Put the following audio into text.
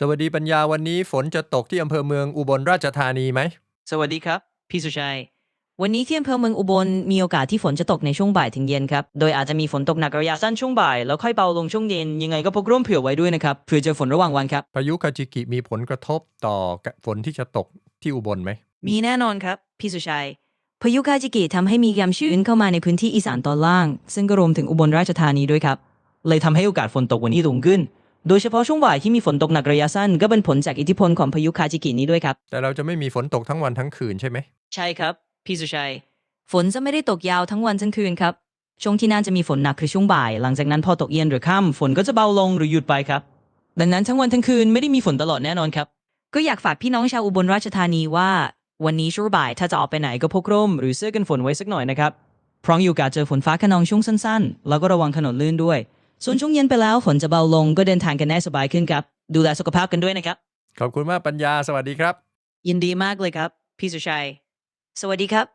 สวัสดีปัญญาวันนี้ฝนจะตกที่อำเภอเมืองอุบลราชธานีไหม สวัสดีครับ พี่สุชัย วันนี้ที่อำเภอเมืองอุบลมีโอกาสที่ฝนจะตกในช่วงบ่ายถึงเย็นครับ โดยอาจจะมีฝนตกหนักระยะสั้นช่วงบ่าย แล้วค่อยเบาลงช่วงเย็น ยังไงก็พกร่มเผื่อไว้ด้วยนะครับเผื่อเจอฝนระหว่างวันครับ พายุคาจิกิมีผลกระทบต่อฝนที่จะตกที่อุบลไหม มีแน่นอนครับ พี่สุชัย พายุคาจิกิทำให้มีความชื้นเข้ามาในพื้นที่อีสานตอนล่าง ซึ่งก็รวมถึงอุบลราชธานีด้วยครับ เลยทำให้โอกาสฝนตกวันนี้สูงขึ้น โดยเฉพาะช่วงบ่ายที่มีฝนตกหนักระยะสั้น ก็เป็นผลจากอิทธิพลของพายุคาจิกินี้ด้วยครับ แต่เราจะไม่มีฝนตกทั้งวันทั้งคืนใช่ไหม ใช่ครับ พี่สุชัย ฝนจะไม่ได้ตกยาวทั้งวันทั้งคืนครับ ช่วงที่น่าจะมีฝนหนักคือช่วงบ่าย หลังจากนั้นพอตกเย็นหรือค่ำฝนก็จะเบาลงหรือหยุดไปครับ ดังนั้นทั้งวันทั้งคืนไม่ได้มีฝนตลอดแน่นอนครับ ก็อยากฝากพี่น้องชาวอุบลราชธานีว่า วันนี้ช่วงบ่ายถ้าจะออกไปไหนก็พกร่ม หรือเสื้อกันฝนไว้สักหน่อยนะครับเพราะมีโอกาสเจอฝนฟ้าขนองช่วงสั้นๆ แล้วก็ระวังถนนลื่นด้วย ส่วนช่วงเย็นไปแล้วฝนจะเบาลงก็เดินทางกันได้สบายขึ้นครับ ดูแลสุขภาพกันด้วยนะครับ ขอบคุณมากปัญญาสวัสดีครับ ยินดีมากเลยครับ พี่สุชัย สวัสดีครับ